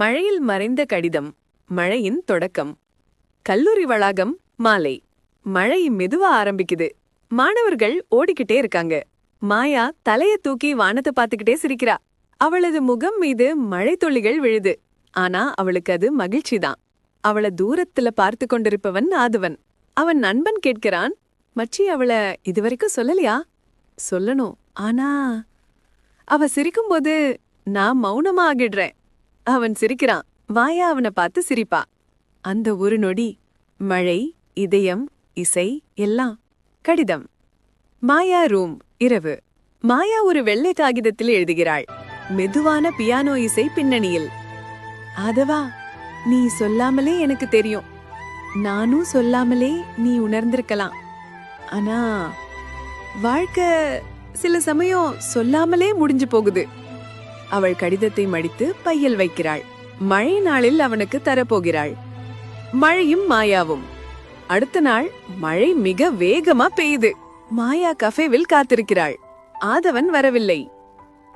மழையில் மறைந்த கடிதம் மழையின் தொடக்கம். கல்லூரி வளாகம் மாலை. மழை மெதுவா ஆரம்பிக்குது. மாணவர்கள் ஓடிக்கிட்டே இருக்காங்க. மாயா தலைய தூக்கி வானத்தை பார்த்துக்கிட்டே சிரிக்கிறா. அவளது முகம் மீது மழை துளிகள் விழுது. ஆனா அவளுக்கு அது மகிழ்ச்சி தான். அவள தூரத்துல பார்த்து கொண்டிருப்பவன் ஆதவன். அவன் நண்பன் கேட்கிறான் மச்சி அவள இதுவரைக்கும் சொல்லலையா? சொல்லணும். ஆனா அவ சிரிக்கும்போது நான் மௌனமா ஆகிடுறேன். அவன் சிரிக்கிறான். வாயா அவனை பார்த்து சிரிப்பா. அந்த ஒரு நொடி மழை இதயம் இசை எல்லாம் கடிதம். மாயா ரூம் இரவு. மாயா ஒரு வெள்ளை காகிதத்தில் எழுதுகிறாள். மெதுவான பியானோ இசை பின்னணியில். அதவா நீ சொல்லாமலே எனக்கு தெரியும். நானும் சொல்லாமலே நீ உணர்ந்திருக்கலாம். ஆனா வாழ்க்கை சில சமயம் சொல்லாமலே முடிஞ்சு போகுது. அவள் கடிதத்தை மடித்து பையில் வைக்கிறாள். மழை நாளில் அவனுக்கு தரப்போகிறாள். மழையும் மாயாவும். அடுத்த நாள் மழை மிக வேகமா பெய்யுது. மாயா கஃபேவில் காத்திருக்கிறாள். ஆதவன் வரவில்லை.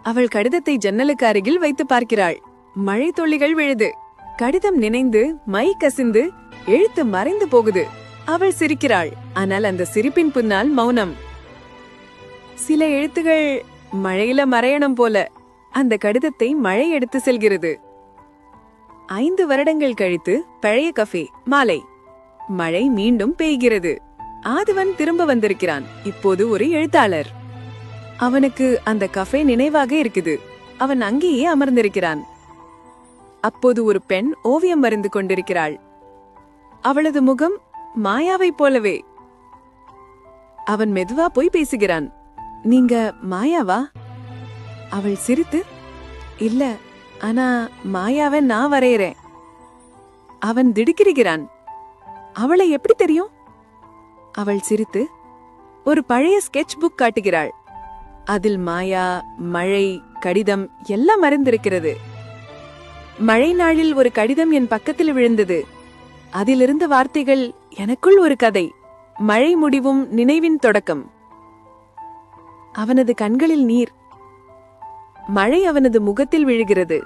அவள் கடிதத்தை ஜன்னலுக்கு அருகில் வைத்து பார்க்கிறாள். மழை துளிகள் விழுது. கடிதம் நினைந்து மை கசிந்து எழுத்து மறைந்து போகுது. அவள் சிரிக்கிறாள். ஆனால் அந்த சிரிப்பின் பின்னால் மௌனம். சில எழுத்துகள் மழையில மறையணும் போல. அந்த கடிதத்தை மழை எடுத்து செல்கிறது. ஐந்து வருடங்கள் கழித்து பழைய கஃபே மாலை. மழை மீண்டும் பெய்கிறது. ஆதவன் திரும்ப வந்திருக்கிறான். இப்போது ஒரு எழுத்தாளர். அவனுக்கு அந்த கஃபே நினைவாக இருக்குது. அவன் அங்கேயே அமர்ந்திருக்கிறான். அப்போது ஒரு பெண் ஓவியம் வரைந்து கொண்டிருக்கிறாள். அவளது முகம் மாயாவைப் போலவே. அவன் மெதுவா போய் பேசுகிறான். நீங்க மாயாவா? அவள் சிரித்து இல்ல ஆனா மாயாவை நான் வரையறேன். அவன் திடுக்கிடுகிறான் அவளை எப்படி தெரியும்? அவள் சிரித்து ஒரு பழைய ஸ்கெட்ச் புக் காட்டுகிறாள். அதில் மாயா மழை கடிதம் எல்லாம் மறைந்திருக்கிறது மழை நாளில் ஒரு கடிதம் என் பக்கத்தில் விழுந்தது. அதிலிருந்த வார்த்தைகள் எனக்குள் ஒரு கதை. மழை முடிவும் நினைவின் தொடக்கம். அவனது கண்களில் நீர் மழை அவனது முகத்தில் விழுகிறது.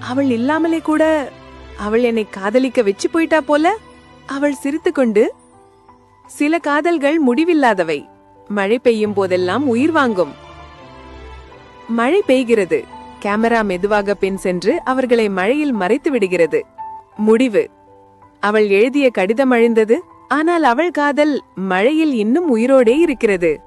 அவள் இல்லாமலே கூட அவள் என்னை காதலிக்க வச்சு போயிட்டா போல அவள் சிரித்துக்கொண்டு சில காதல்கள் முடிவில்லாதவை. மழை பெய்யும் போதெல்லாம் உயிர் வாங்கும். மழை பெய்கிறது. கேமரா மெதுவாக பின் சென்று அவர்களை மழையில் மறைத்து விடுகிறது. முடிவு. அவள் எழுதிய கடிதம் அழிந்தது. ஆனால் அவள் காதல் மழையில் இன்னும் உயிரோடே இருக்கிறது.